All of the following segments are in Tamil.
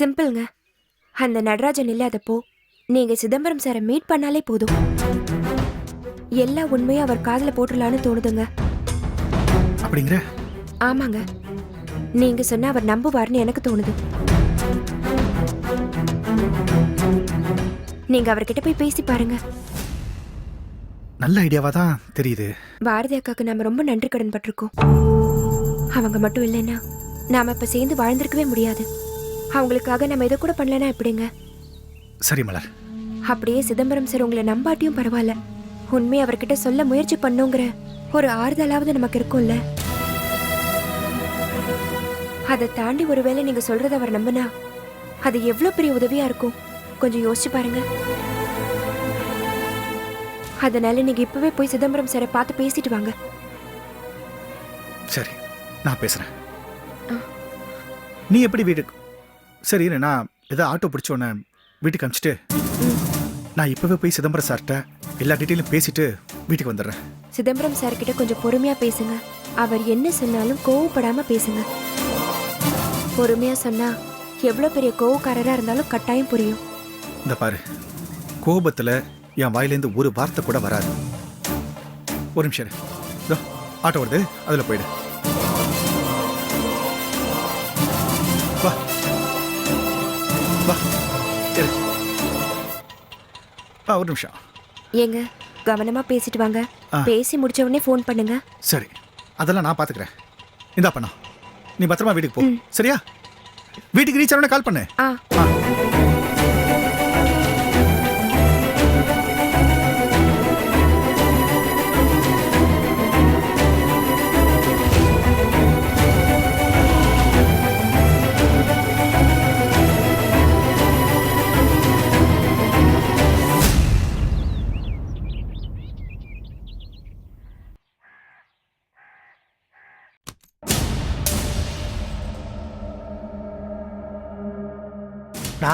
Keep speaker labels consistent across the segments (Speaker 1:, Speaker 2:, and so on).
Speaker 1: சிம்பிள்ங்க. அந்த நடராஜன் இல்லாதப்போ நீங்க சிதம்பரம் சாரை மீட் பண்ணாலே போதும். எல்லா உண்மையும் அவர் காதுல போட்டுடலான்னு தோணுதுங்க.
Speaker 2: அப்படிங்கிற?
Speaker 1: ஆமாங்க. நீங்க சொன்னா அவர் நம்புவார்னு எனக்கு தோணுது. நீங்க அவர்கிட்ட போய் பேசி பாருங்க.
Speaker 2: நல்ல ஐடியாவா தான் தெரியுது.
Speaker 1: பாரதி அக்காக்கு நாம ரொம்ப நன்றி கடன் பட்டிருக்கோம். அவங்க மட்டும் இல்லைன்னா நாம இப்ப சேர்ந்து வாழ்ந்திருக்கவே முடியாது. அவங்களுக்காக நம்ம இதை கூட பண்ணலனா எப்படிங்க?
Speaker 2: சரி மலர்.
Speaker 1: அப்படியே சிதம்பரம் சார் உங்களை நம்பாட்டியும் பரவாயில்ல. உண்மையை அவர்கிட்ட சொல்ல முயற்சி பண்ணுங்கிற ஒரு ஆறுதலாவது நமக்கு இருக்கும்ல. அதை தாண்டி ஒருவேளை நீங்க சொல்றத அவர் நம்பினா அது எவ்வளவு பெரிய உதவியா இருக்கும்? கொஞ்சம் யோசிச்சு பாருங்க. அதனால நீங்க இப்பவே போய் சிதம்பரம் சாரை பார்த்து பேசிட்டு வாங்க.
Speaker 2: சரி நான் பேசுறேன். நீ எப்படி வீட்டுக்கு சரி நான் ஏதோ ஆட்டோ பிடிச்ச உடனே வீட்டுக்கு அனுப்பிச்சிட்டு நான் இப்பவே போய் சிதம்பரம் சார்கிட்ட எல்லா டீட்டெயிலும் பேசிட்டு வீட்டுக்கு வந்துடுறேன்.
Speaker 1: சிதம்பரம் சார் கிட்ட கொஞ்சம் பொறுமையா பேசுங்க. அவர் என்ன சொன்னாலும் கோவப்படாம பேசுங்க. பொறுமையா சொன்னா எவ்வளவு பெரிய கோவக்காரரா இருந்தாலும் கட்டாயம் புரியும்.
Speaker 2: இந்த பாரு கோபத்துல என் வாயிலேருந்து ஒரு வார்த்தை கூட வராது. ஒரு நிமிஷம் இரு. இதோ ஆட்டோ வருது அதுல போயிடு. ஒரு நிமிஷம்.
Speaker 1: ஏங்க கவனமா பேசிட்டு வாங்க. பேசி முடிச்ச உடனே ஃபோன் பண்ணுங்க.
Speaker 2: சரி அதெல்லாம் நான் பாத்துக்கிறேன். இந்தா பண்ணா. நீ பத்திரமா வீட்டுக்கு போ. சரியா? வீட்டுக்கு ரீச் ஆனோட கால் பண்ணு.
Speaker 1: ஆ.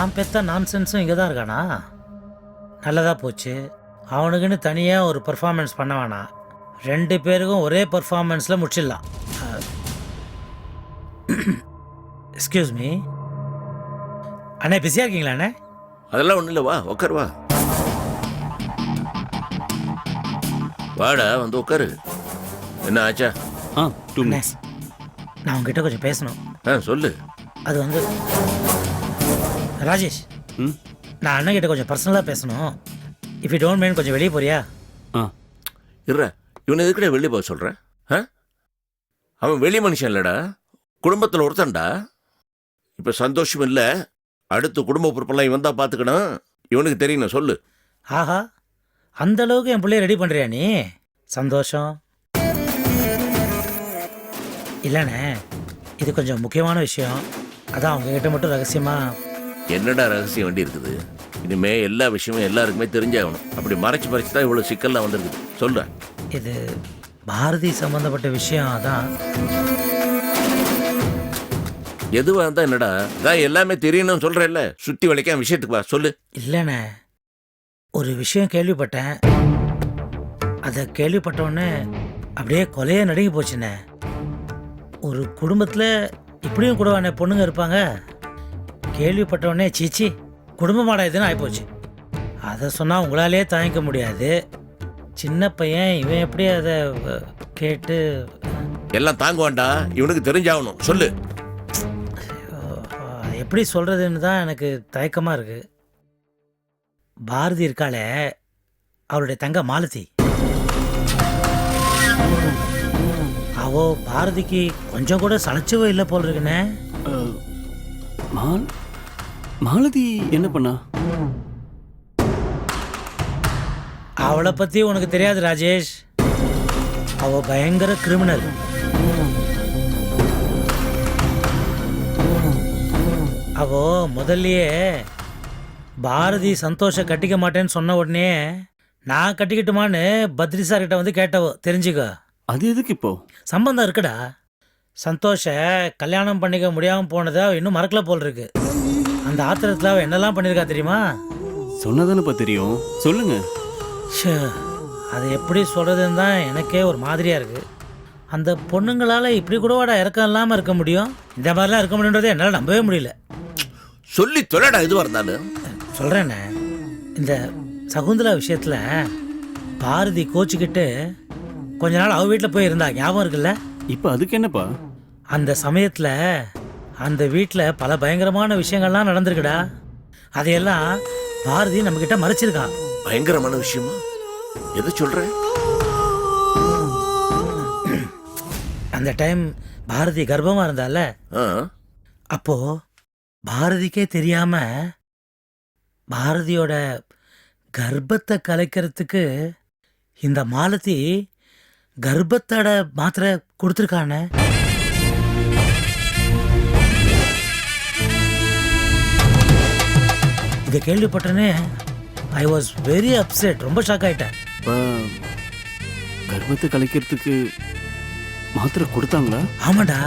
Speaker 3: நான் பெத்த நான்சென்ஸும் இங்கே தான் இருக்கானா? நல்லதா போச்சு. அவனுக்குன்னு தனியாக ஒரு பெர்ஃபார்மன்ஸ் பண்ண வேணாம். ரெண்டு பேருக்கும் ஒரே பெர்ஃபார்மன்ஸில் முடிச்சிடலாம். எக்ஸ்கியூஸ் மீ அண்ணே பிஸியாக இருக்கீங்களா அண்ணே?
Speaker 4: அதெல்லாம் ஒன்றும் இல்லை வா உட்கார் வா. வாடா வந்து உட்காரு என்ன ஆச்சா?
Speaker 5: ஆ டூ மினிட்ஸ்
Speaker 3: நான் உங்ககிட்ட கொஞ்சம் பேசணும்.
Speaker 4: ஆ சொல்லு.
Speaker 3: அது வந்து ராஜேஷ்
Speaker 5: ம்?
Speaker 3: நான் அண்ணன் கிட்ட கொஞ்சம் பர்சனலாக பேசணும். இஃப் யூ டோன்ட் மைண்ட் கொஞ்சம் வெளியே போறியா?
Speaker 5: ஆ.
Speaker 4: இருற இவனை எதுக்குடா வெளியே போக சொல்கிறேன் ஆ? அவன் வெளி மனுஷன் இல்லடா. குடும்பத்தில் ஒருத்தன்டா. இப்போ சந்தோஷம் இல்லை. அடுத்து குடும்ப பொறுப்பெல்லாம் இவன் தான் பார்த்துக்கணும் இவனுக்கு தெரியணும் சொல்லு.
Speaker 3: ஆஹா. அந்த அளவுக்கு என் பிள்ளைய ரெடி பண்றியா நீ? சந்தோஷம். இல்லைண்ணே இது கொஞ்சம் முக்கியமான விஷயம். அதான் உங்ககிட்ட மட்டும் ரகசியமா
Speaker 4: என்னடா ரகசியம் வண்டி இருக்குது? இனிமே எல்லா விஷயமும் எல்லாருக்குமே தெரிஞ்சாகணும். அப்படி மறைச்சு மறைச்சு தான் இவ்வளோ சிக்கல்லாம் வந்திருக்குது. சொல்கிறேன்
Speaker 3: இது பாரதி சம்பந்தப்பட்ட விஷயம் அதான்.
Speaker 4: எதுவாக இருந்தால் என்னடா? தான் எல்லாமே தெரியணும்னு சொல்கிறேன்ல சுற்றி வளைக்காம விஷயத்துக்கு வா. சொல்லு.
Speaker 3: இல்லைண்ணே. ஒரு விஷயம் கேள்விப்பட்டேன். அதை கேள்விப்பட்ட உடனே அப்படியே கொலையே நடுங்கி போச்சுண்ணே. ஒரு குடும்பத்தில் இப்படியும் கூட அண்ணே பொண்ணுங்க இருப்பாங்க? கேள்விப்பட்ட உடனே சீச்சி குடும்பமாடா இதுன்னு ஆகிப்போச்சு அதை சொன்னால் உங்களாலே தாங்கிக்க முடியாது. சின்ன பையன் இவன் எப்படி அதை கேட்டு
Speaker 4: எல்லாம் தாங்குவான்டா. இவனுக்கு தெரிஞ்சாகணும். சொல்லு.
Speaker 3: அஹ், எப்படி சொல்கிறதுன்னு தான் எனக்கு தயக்கமாக இருக்கு. பாரதி இருக்காளே அவளுடைய தங்க மாலதி. அவோ பாரதிக்கு கொஞ்சம் கூட சளைச்சவோ இல்லை போல் இருக்குண்ணே.
Speaker 5: மால்? மாலதி என்ன பண்ணா?
Speaker 3: அவளை பற்றி உனக்கு தெரியாது ராஜேஷ். அவ பயங்கர கிரிமினல் அவோ முதல்லயே பாரதி சந்தோஷ கட்டிக்க மாட்டேன்னு சொன்ன உடனே நான் கட்டிக்கிட்டுமான்னு பத்ரி சார் கிட்ட வந்து கேட்டவோ தெரிஞ்சுக்கோ.
Speaker 5: அது எதுக்கு இப்போ?
Speaker 3: சம்பந்தம் இருக்குடா. சந்தோஷ கல்யாணம் பண்ணிக்க முடியாமல் போனதை இன்னும் மறக்கல போல் இருக்கு. அந்த ஆத்திரத்தில் அவ என்னெல்லாம் பண்ணியிருக்கா தெரியுமா?
Speaker 5: சொன்னதானப்பா தெரியும். சொல்லுங்க.
Speaker 3: ஷே அது எப்படி சொல்கிறதுன்னு தான் எனக்கே ஒரு மாதிரியாக இருக்குது அந்த பொண்ணுங்களால் இப்படி கூடவாடா இறக்கம் இல்லாமல் இருக்க முடியும்? இந்த மாதிரிலாம் இருக்க முடியுன்றதை என்னால் நம்பவே முடியல.
Speaker 4: சொல்லி தொலைடா எதுவா இருந்தாலும்.
Speaker 3: சொல்கிறேண்ணே இந்த சகுந்தலா விஷயத்தில் பாரதி கோச்சிக்கிட்டு கொஞ்ச நாள் அவ வீட்டில் போய் இருந்தா ஞாபகம் இருக்குல்ல?
Speaker 5: இப்போ அதுக்கு என்னப்பா?
Speaker 3: அந்த சமயத்தில் அந்த வீட்டில் பல பயங்கரமான விஷயங்கள்லாம் நடந்திருக்குடா. அதையெல்லாம் பாரதி நம்மக்கிட்ட மறைச்சிருக்கான்
Speaker 4: பயங்கரமான விஷயமா? எதை சொல்ற?
Speaker 3: அந்த டைம் பாரதி கர்ப்பமாக இருந்தால அப்போ பாரதிக்கே தெரியாம பாரதியோட கர்ப்பத்தை கலைக்கிறதுக்கு இந்த மாலதி கர்ப்பத்தோட மாத்திரை கொடுத்துருக்கானே. இதை கேள்விப்பட்டனே ஐ வாஸ் வெரி அப்செட் ரொம்ப ஷாக் ஆயிட்டேன்.
Speaker 5: இப்போ கர்ப்பத்தை கலைக்கிறதுக்கு மாத்திரை கொடுத்தாங்களா?
Speaker 3: ஆமாடா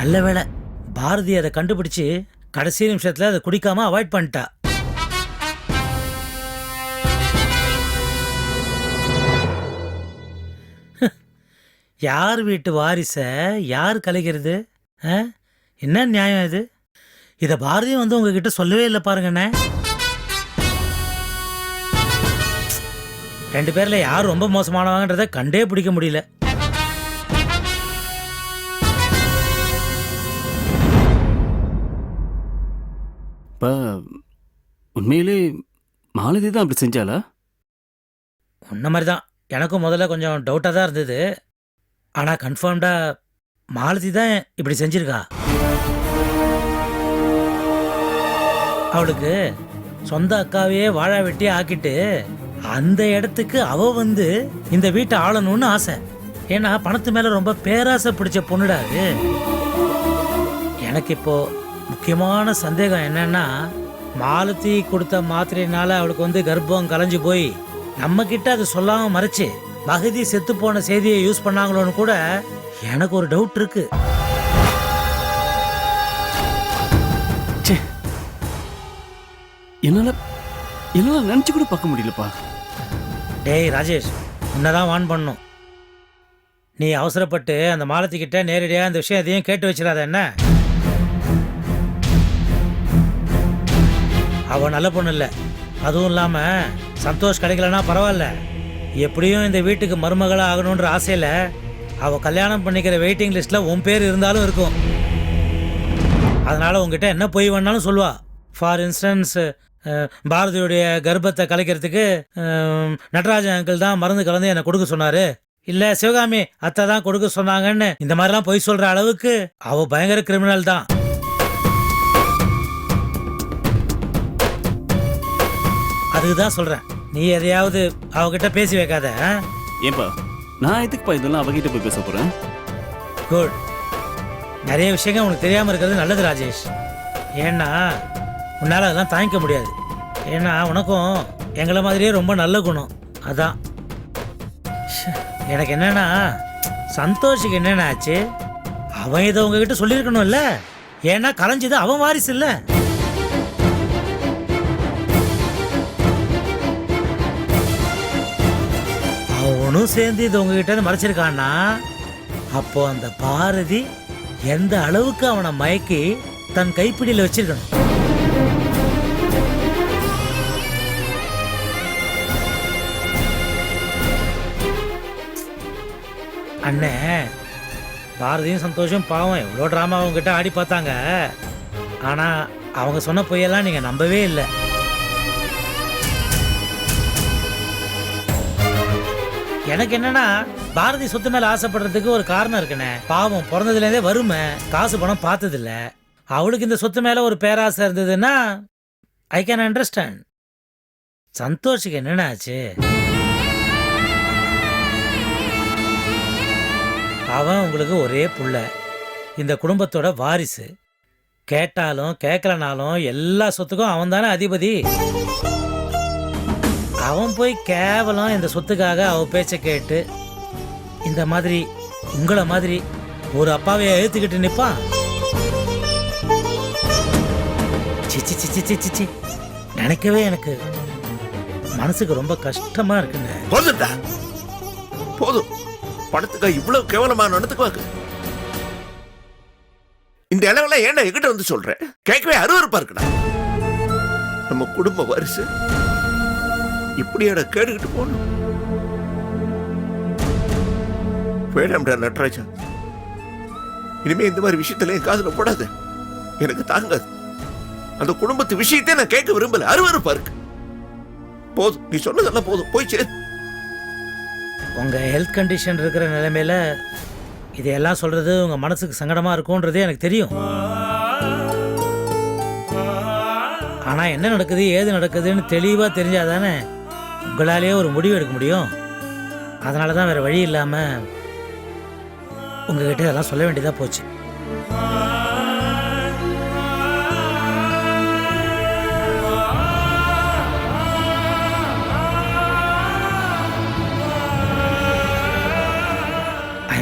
Speaker 3: நல்ல வேளை. பாரதி அதை கண்டுபிடிச்சு கடைசி நிமிஷத்துல அதை குடிக்காம அவாய்ட் பண்ணிட்டா. யார் வீட்டு வாரிச யார் கலைக்கிறது? என்ன நியாயம் இது? இதை பாரதியும் வந்து உங்ககிட்ட சொல்லவே இல்லை பாருங்கண்ணே. ரெண்டு பேர்ல யார் ரொம்ப மோசமானவங்கன்றத கண்டே பிடிக்க முடியல.
Speaker 5: இப்போ உண்மையிலே மாலதி தான் அப்படி செஞ்சாளா?
Speaker 3: உன்ன மாதிரி தான் எனக்கும் முதல்ல கொஞ்சம் டவுட்டாக தான் இருந்தது. ஆனால் கன்ஃபார்ம்டாக மாலதி தான் இப்படி செஞ்சிருக்கா? அவளுக்கு சொந்த அக்காவையே வாழா வெட்டி ஆக்கிட்டு அந்த இடத்துக்கு அவ வந்து இந்த வீட்டை ஆளணும்னு ஆசை. ஏன்னா பணத்து மேல ரொம்ப பேராசை பிடிச்ச பொண்ணுடா அது. எனக்கு இப்போ முக்கியமான சந்தேகம் என்னன்னா மாலத்தி கொடுத்த மாத்திரையினால அவளுக்கு வந்து கர்ப்பம் கலைஞ்சு போய் நம்ம கிட்ட அதை சொல்லாம மறைச்சு மகதி செத்து போன செய்தியை யூஸ் பண்ணாங்களோன்னு கூட எனக்கு ஒரு டவுட் இருக்கு.
Speaker 5: என்னால என்னால நினைச்சு கூட பார்க்க முடியலப்பா.
Speaker 3: டேய் ராஜேஷ் உன்னதான் வான் பண்ணும். நீ அவசரப்பட்டு அந்த மாலத்திக்கிட்ட நேரடியாக அந்த விஷயம் எதையும் கேட்டு வச்சிடாத என்ன? அவள் நல்ல பொண்ணு இல்லை. அதுவும் இல்லாமல் சந்தோஷ் கிடைக்கலனா பரவாயில்ல. எப்படியும் இந்த வீட்டுக்கு மருமகளாக ஆகணுன்ற ஆசையில் அவள் கல்யாணம் பண்ணிக்கிற வெயிட்டிங் லிஸ்ட்டில் உன் பேர் இருந்தாலும் இருக்கும். அதனால் உங்ககிட்ட என்ன பொய் வேணாலும் சொல்லுவா. ஃபார் இன்ஸ்டன்ஸ் பாரதியுடைய கர்ப்பத்தை கலைக்கிறதுக்கு நடராஜன் அங்கிள் தான் மருந்து கலந்து என்னை கொடுக்க சொன்னாரு. இல்ல சிவகாமி அத்தை தான் கொடுக்க சொன்னாங்கன்னு இந்த மாதிரிலாம் பொய் சொல்ற அளவுக்கு அவ பயங்கர கிரிமினல் தான். அதுக்கு தான் சொல்றேன். நீ எதையாவது அவகிட்ட பேசி வைக்காத
Speaker 5: ஏன்பா நான் எதுக்குப்பா இதெல்லாம் அவகிட்ட போய் பேச போகிறேன்
Speaker 3: குட் நிறைய விஷயங்கள் உனக்கு தெரியாம இருக்கிறது நல்லது ராஜேஷ். ஏன்னா உன்னால் அதெல்லாம் தாங்கிக்க முடியாது. ஏன்னா உனக்கும் எங்களை மாதிரியே ரொம்ப நல்ல குணம். அதான். எனக்கு என்னென்னா சந்தோஷுக்கு என்னென்ன ஆச்சு? அவன் இதை உங்ககிட்ட சொல்லியிருக்கணும்ல? ஏன்னா கலைஞ்சது அவன் வாரிசு இல்லை. அவனும் சேர்ந்து இதை உங்ககிட்ட மறைச்சிருக்கான்னா அப்போ அந்த பாரதி எந்த அளவுக்கு அவனை மயக்கி தன் கைப்பிடியில் வச்சிருக்கணும்? அண்ணே பாரதியும் சந்தோஷம் பாவம் எவ்வளோ ட்ராமா அவங்க கிட்ட ஆடி பார்த்தாங்க. ஆனால் அவங்க சொன்ன பொய்யெல்லாம் நீங்கள் நம்பவே இல்லை. எனக்கு என்னன்னா பாரதி சொத்து மேல ஆசைப்படுறதுக்கு ஒரு காரணம் இருக்குண்ணே. பாவம் பிறந்ததுலேருந்தே வருமே வறுமை காசு பணம் பார்த்ததில்ல. அவளுக்கு இந்த சொத்து மேல ஒரு பேராசை இருந்ததுன்னா ஐ கேன் அண்டர்ஸ்டாண்ட் சந்தோஷுக்கு என்னென்ன ஆச்சு? அவன் உங்களுக்கு ஒரே புள்ள. இந்த குடும்பத்தோட வாரிசு. கேட்டாலும் கேட்கலனாலும் எல்லா சொத்துக்கும் அவன் தானே அதிபதி. அவன் போய் கேவலம் இந்த சொத்துக்காக அவ பேச்ச கேட்டு இந்த மாதிரி உங்களை மாதிரி ஒரு அப்பாவை எழுத்துக்கிட்டு நிற்பான் சிச்சி சிச்சி சிச்சி சி நினைக்கவே எனக்கு மனசுக்கு ரொம்ப கஷ்டமா இருக்குங்க.
Speaker 4: போதும். பணத்துக்கா இவ்வளவு கேவலமா நடந்துக்குவாங்க இந்த இந்த ஏன்டா என்கிட்ட வந்து சொல்றேன் கேட்கவே அருவருப்பா இருக்குடா. நம்ம குடும்ப வாரிசு. இப்படியாடா கேட்டுக்கிட்டு போகணும். வேண்டாம்டா நட்ராஜா. இனிமே இந்த மாதிரி விஷயத்துல என் காதுல போடாது. எனக்கு தாங்காது. அந்த குடும்பத்து விஷயத்தை நான் கேட்க விரும்பல. அருவருப்பா இருக்கு. போதும் நீ சொன்னதெல்லாம் போதும். போய் சேரு
Speaker 3: உங்கள் ஹெல்த் கண்டிஷன் இருக்கிற நிலைமையில் இதையெல்லாம் சொல்கிறது உங்கள் மனசுக்கு சங்கடமாக இருக்கும்ன்றது எனக்கு தெரியும். ஆனால் என்ன நடக்குது ஏது நடக்குதுன்னு தெளிவாக தெரிஞ்சால் தானே உங்களாலேயே ஒரு முடிவு எடுக்க முடியும். அதனால தான் வேறு வழி இல்லாமல் உங்ககிட்ட இதெல்லாம் சொல்ல வேண்டியதாக போச்சு.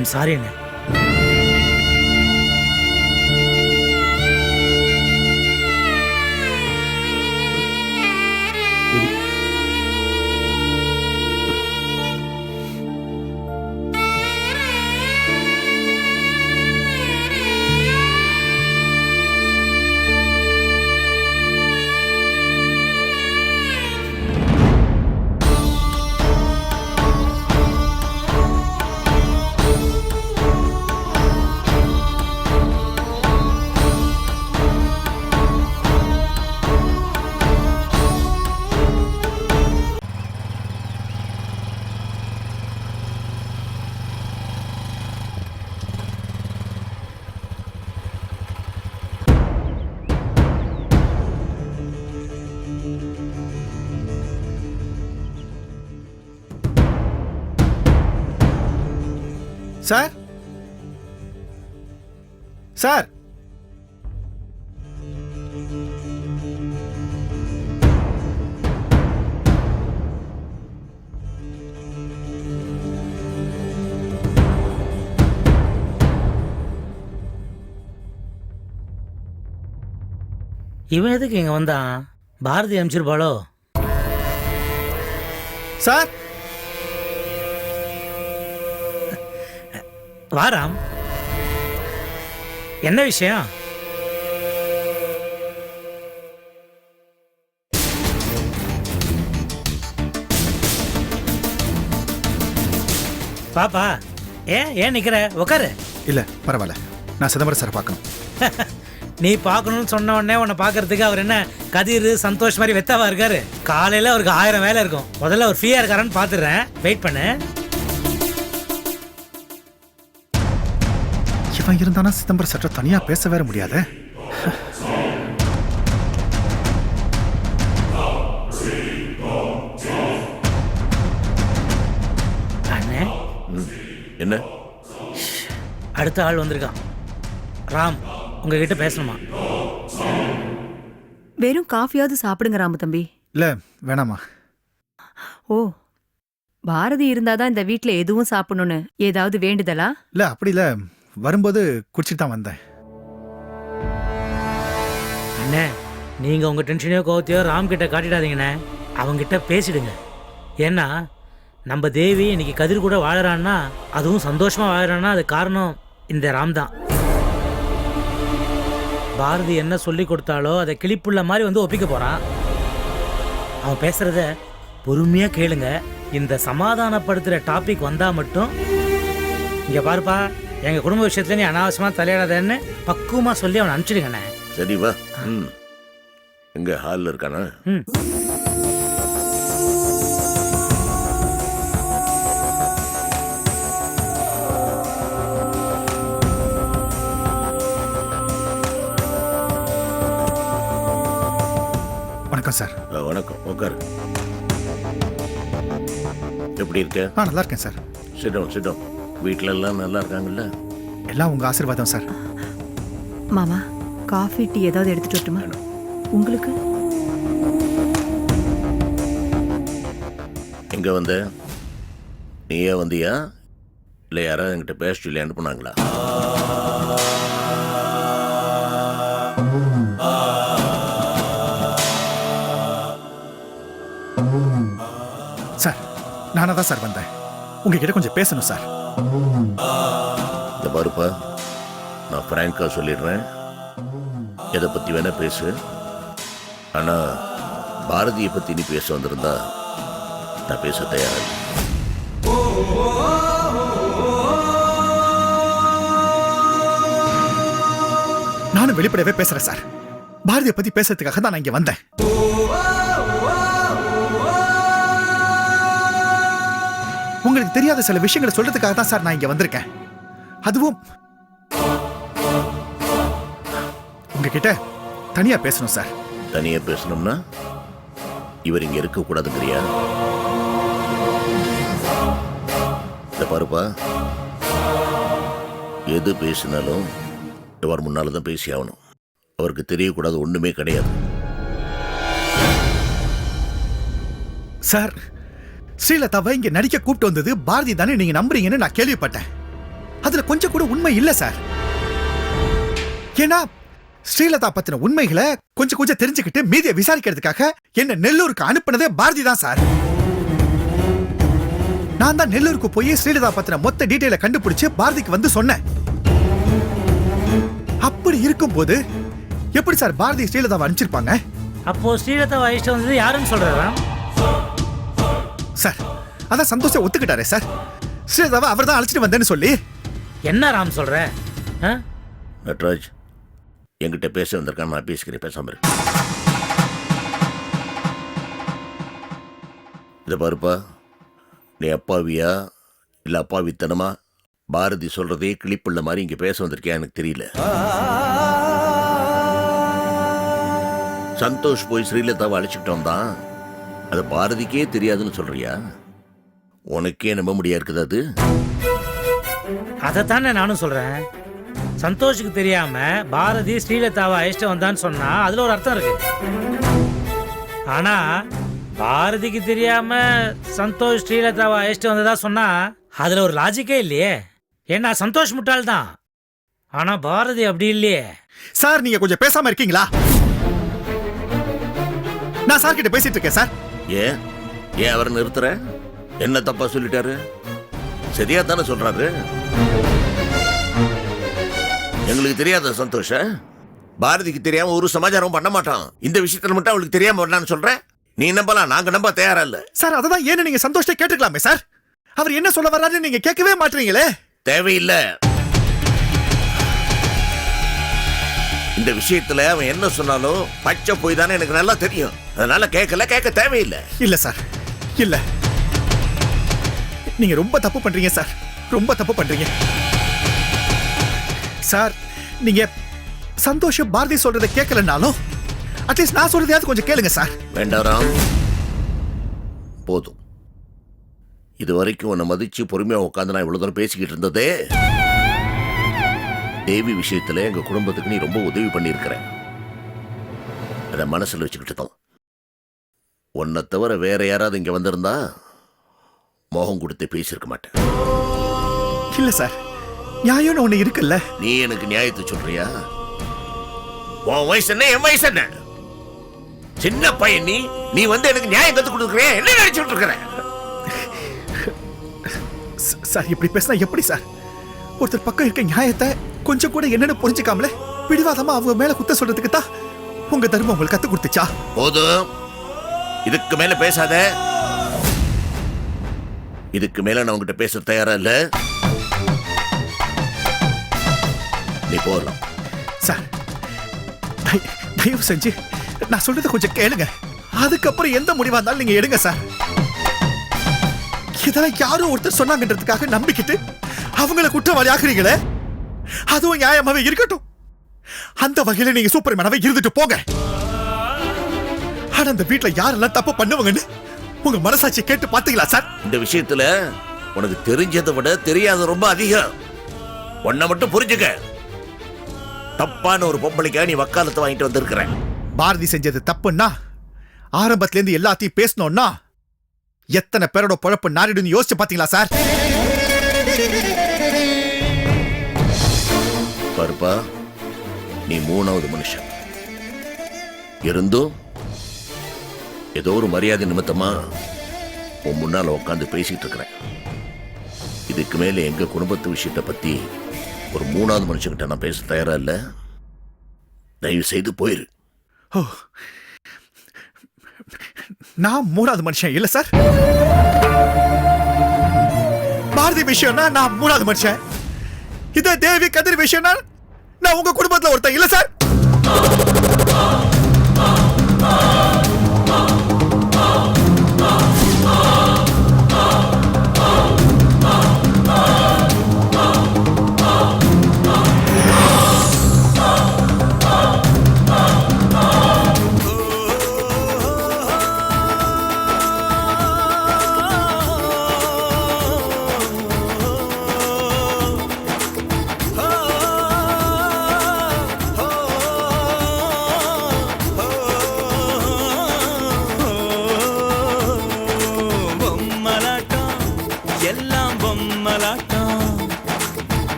Speaker 3: ஐம் சாரிங்க. சாரி?
Speaker 2: சார்?
Speaker 3: இவன் எதுக்கு இங்கே வந்தான்? பாரதி அனுப்பிச்சிருப்பாளோ?
Speaker 2: சார்?
Speaker 3: வாராம். என்ன விஷயம்? பாப்பா ஏன் ஏன் நிக்கிற? உக்காரு.
Speaker 2: இல்ல பரவாயில்ல. நான் சிதம்பரம் சார் பார்க்கணும்.
Speaker 3: நீ பார்க்கணும்னு சொன்ன உடனே உன்னை பார்க்கறதுக்கு அவர் என்ன கதிர் சந்தோஷ் மாதிரி வெத்தாவா இருக்காரு? காலையில அவருக்கு ஆயிரம் வேலை இருக்கும். முதல்ல அவர் ஃப்ரீயா இருக்காரான்னு பார்த்துடுறேன். வெயிட் பண்ணு.
Speaker 2: இவன் இருந்தானா சிதம்பரம் சற்ற தனியா பேச வேற முடியாதே?
Speaker 3: அண்ணே.
Speaker 4: என்ன?
Speaker 3: அடுத்த ஆள் வந்திருக்கான். ராம் உங்ககிட்ட பேசணுமா?
Speaker 6: வெறும் காஃபியாவது சாப்பிடுங்க ராமு தம்பி.
Speaker 2: இல்ல வேணாமா.
Speaker 6: ஓ பாரதி இருந்தாதான் இந்த வீட்ல எதுவும் சாப்பிடணும்னு ஏதாவது வேண்டுதலா?
Speaker 2: இல்ல அப்படி இல்ல. வரும்போது குடிச்சிட்டு தான் வந்தேன்.
Speaker 3: அண்ணே நீங்க உங்க டென்ஷனையோ கோவத்தையோ ராம் கிட்ட காட்டிடாதீங்கண்ணே. அவங்கிட்ட பேசிடுங்க. ஏன்னா நம்ம தேவி இன்னைக்கு கதிர் கூட வாழறான்னா அதுவும் சந்தோஷமா வாழறான்னா அது காரணம் இந்த ராம் தான். பாரதி என்ன சொல்லி கொடுத்தாலோ அதை கிளிப்புள்ள மாதிரி வந்து ஒப்பிக்க போறான். அவன் பேசுறத பொறுமையா கேளுங்க. இந்த சமாதானப்படுத்துற டாபிக் வந்தா மட்டும் இங்க பாருப்பா. எங்க குடும்ப விஷயத்துல நீ அனாவசியமா தலையிடாதன்னு பக்குவமா சொல்லி அவனை அனுப்பிச்சிடுங்கண்ணே.
Speaker 4: சரி வா. ம். எங்க ஹாலில் இருக்கானா?
Speaker 3: ம்.
Speaker 2: வணக்கம் சார்.
Speaker 4: ஆ, வணக்கம். உட்காரு எப்படி இருக்க?
Speaker 2: ஆ நல்லா இருக்கேன் சார்.
Speaker 4: சிடம் சிடம் வீட்டில எல்லாம் நல்லா இருக்காங்கல்ல
Speaker 2: எல்லாம் உங்க ஆசீர்வாதம் சார்.
Speaker 6: மாமா காஃபி டீ ஏதாவது எடுத்துட்டு வரட்டுமா? உங்களுக்கு?
Speaker 4: எங்க வந்த? நீயே வந்தியா? இல்லை யாராவது என்கிட்ட பேச சொல்லி அனுப்புனாங்களா?
Speaker 2: சார் நானா தான் சார் வந்தேன். உங்ககிட்ட கொஞ்சம் பேசணும் சார்.
Speaker 4: இந்த பாருப்பா நான் ஃப்ராங்காக சொல்லிடுறேன். எதை பற்றி வேணால் பேசு. ஆனால் பாரதியை பற்றி நீ பேச வந்திருந்தா நான் பேச தயார்
Speaker 2: நானும் வெளிப்படவே பேசுகிறேன் சார். பாரதியை பற்றி பேசுறதுக்காக தான் நான் இங்கே வந்தேன். உங்களுக்கு தெரியாத சில விஷயங்களை சொல்றதுக்காக தான் சார் நான் இங்க வந்திருக்கேன். அதுவும் உங்ககிட்ட தனியா பேசணும் சார்.
Speaker 4: தனியா பேசணும்னா இவர் இங்க இருக்க கூடாதுங்கிறியா? இந்த பாருப்பா. எது பேசினாலும் இவர் முன்னால தான் பேசி ஆகணும். அவருக்கு தெரியக்கூடாது ஒண்ணுமே கிடையாது.
Speaker 2: சார் ஸ்ரீலதாவை இங்க நடிக்க கூப்பிட்டு வந்தது பாரதி தானே நீங்க நம்புறீங்கன்னு நான் கேள்விப்பட்டேன். அதுல கொஞ்சம் கூட உண்மை இல்ல சார். ஏன்னா ஸ்ரீலதா பத்தின உண்மைகளை கொஞ்சம் கொஞ்சம் தெரிஞ்சுக்கிட்டு மீதியை விசாரிக்கிறதுக்காக என்ன நெல்லூருக்கு அனுப்புனதே பாரதி தான் சார். நான் தான் நெல்லூருக்கு போய் ஸ்ரீலதா பத்தின மொத்த டீட்டெயில கண்டுபிடிச்சு பாரதிக்கு வந்து சொன்னேன். அப்படி இருக்கும்போது எப்படி சார் பாரதி ஸ்ரீலதாவை அனுப்பிச்சிருப்பாங்க?
Speaker 3: அப்போ ஸ்ரீலதாவை அழைச்சிட்டு வந்தது யாருன்னு சொல்றேன்
Speaker 2: சார் அதான் சந்தோஷம் ஒத்துக்கிட்டாரே சார். ஸ்ரீலதாவை அவர் தான் அழைச்சிட்டு வந்தேன்னு சொல்லி.
Speaker 3: என்ன ராம் சொல்ற? ஆ?
Speaker 4: நட்ராஜ் என்கிட்ட பேச வந்திருக்கான் நான் பேசிக்கிறேன் பேசாம இரு. இதை பாருப்பா நீ அப்பாவியா இல்ல அப்பாவித்தனமா? பாரதி சொல்றதே கிளிப்புள்ள மாதிரி இங்க பேச வந்திருக்கியா எனக்கு தெரியல. சந்தோஷ் போய் ஸ்ரீலதாவை அழைச்சிக்கிட்டு வந்தான். அது பாரதிக்கே தெரியாதுன்னு சொல்றியா? உனக்கே நம்ப முடியா இருக்குது அது?
Speaker 3: அதைத்தானே நானும் சொல்றேன். சந்தோஷுக்கு தெரியாம பாரதி ஸ்ரீலதாவை அழைச்சிட்டு வந்தான்னு சொன்னா அதுல ஒரு அர்த்தம் இருக்கு. ஆனா பாரதிக்கு தெரியாம சந்தோஷ் ஸ்ரீலதாவை அழைச்சிட்டு வந்ததா சொன்னா அதுல ஒரு லாஜிக்கே இல்லையே. ஏன்னா சந்தோஷ் முட்டாள் தான். ஆனா பாரதி அப்படி இல்லையே.
Speaker 2: சார் நீங்க கொஞ்சம் பேசாம இருக்கீங்களா? நான் சார் கிட்ட பேசிட்டு இருக்கேன் சார்.
Speaker 4: ஏன்? ஏன் அவரை நிறுத்துற? என்ன தப்பா சொல்லிட்டாரு? சரியா தானே சொல்றாரு? எங்களுக்கு தெரியாத சந்தோஷ? பாரதிக்கு தெரியாம ஒரு சமாச்சாரம் பண்ண மாட்டான். இந்த விஷயத்துல மட்டும் அவளுக்கு தெரியாம பண்ணான்னு சொல்ற? நீ நம்பலாம் நாங்க நம்ப தயாரா இல்ல.
Speaker 2: சார் அததான் ஏன்னு நீங்க சந்தோஷத்தை கேட்டுக்கலாமே சார். அவர் என்ன சொல்ல வர்றாருன்னு நீங்க கேட்கவே மாட்டீங்களே.
Speaker 4: தேவையில்லை. இந்த விஷயத்துல அவன் என்ன சொன்னாலும் பச்சை போய் தானே எனக்கு நல்லா தெரியும். அதனால கேட்கல கேட்க தேவையில்லை.
Speaker 2: இல்ல சார் இல்ல. நீங்க ரொம்ப தப்பு பண்றீங்க சார் ரொம்ப தப்பு பண்றீங்க. சார் நீங்க சந்தோஷ் பாரதி சொல்றதை கேட்கலனாலும் அட்லீஸ்ட் நான் சொல்றதையாவது கொஞ்சம் கேளுங்க சார்.
Speaker 4: வேண்டாம் போதும். இது வரைக்கும் உன்னை மதிச்சு பொறுமையா உட்காந்து நான் இவ்வளவு தூரம் பேசிக்கிட்டு இருந்ததே. தேவி விஷயத்துல எங்க குடும்பத்துக்கு நீ ரொம்ப உதவி பண்ணியிருக்கிற. அதை மனசுல வச்சுக்கிட்டு தான். உன்னை தவிர வேற யாராவது இங்க வந்திருந்தா மோகம் கொடுத்து பேசியிருக்க மாட்டேன்.
Speaker 2: இல்ல சார் நியாயம்னு ஒண்ணு இருக்குல்ல.
Speaker 4: நீ எனக்கு நியாயத்தை சொல்றியா? உன் வயசு என்ன என் வயசு என்ன? சின்ன பையன் நீ நீ வந்து எனக்கு நியாயம் கத்து கொடுக்குற என்ன நினைச்சுட்டு இருக்கிற?
Speaker 2: சார் இப்படி பேசினா எப்படி சார்? ஒருத்தர் பக்கம் இருக்க நியாயத்தை கொஞ்சம் கூட என்னன்னு புரிஞ்சுக்காமலே பிடிவாதமா அவங்க மேல குத்த சொல்றதுக்கு தான் உங்க தர்மம் உங்களுக்கு கத்து கொடுத்துச்சா?
Speaker 4: போதும். இதுக்கு மேல பேசாத. இதுக்கு மேல நான் உங்ககிட்ட பேச தயாரா இல்ல. நீ போறலாம்
Speaker 2: சார் தயவு செஞ்சு நான் சொல்றது கொஞ்சம் கேளுங்க. அதுக்கப்புறம் எந்த முடிவா இருந்தாலும் நீங்க எடுங்க சார். இதெல்லாம் யாரும் ஒருத்தர் சொன்னாங்கன்றதுக்காக நம்பிக்கிட்டு அவங்கள குற்றவாளி ஆக்குறீங்களே அதுவும் நியாயமாவே இருக்கட்டும். அந்த வகையில நீங்க சூப்பர் மேனாவே இருந்துட்டு போங்க. ஆனா அந்த வீட்ல யாரெல்லாம் தப்பு பண்ணுவாங்கன்னு உங்க மனசாட்சி கேட்டு பாத்தீங்களா சார்?
Speaker 4: இந்த விஷயத்துல உனக்கு தெரிஞ்சதை விட தெரியாத ரொம்ப அதிகம். உன்னை மட்டும் புரிஞ்சுக்க. தப்பான ஒரு பொம்பளைக்கா நீ வக்காலத்தை வாங்கிட்டு வந்திருக்கிற
Speaker 2: பாரதி செஞ்சது தப்புன்னா ஆரம்பத்துல இருந்து எல்லாத்தையும் பேசணும்னா எத்தனை பேரோட பொழப்பு நாரிடுன்னு யோசிச்சு பாத்தீங்களா சார்?
Speaker 4: பாருப்பா நீ மூணாவது மனுஷன். இருந்தும் ஏதோ ஒரு மரியாதை நிமித்தமா உன் முன்னால உட்காந்து பேசிட்டு இருக்கிறேன். இதுக்கு மேல எங்க குடும்பத்து விஷயத்தை பத்தி ஒரு மூணாவது மனுஷங்கிட்ட நான் பேச தயாரா இல்ல? தயவு செய்து போயிரு.
Speaker 2: ஓ. நான் மூணாவது மனுஷன் இல்ல சார்? பாரதி விஷயம்னா நான் மூணாவது மனுஷன். இதே தேவி கதிர் விஷயம்னா நான் உங்க குடும்பத்துல ஒருத்தன் இல்ல சார்?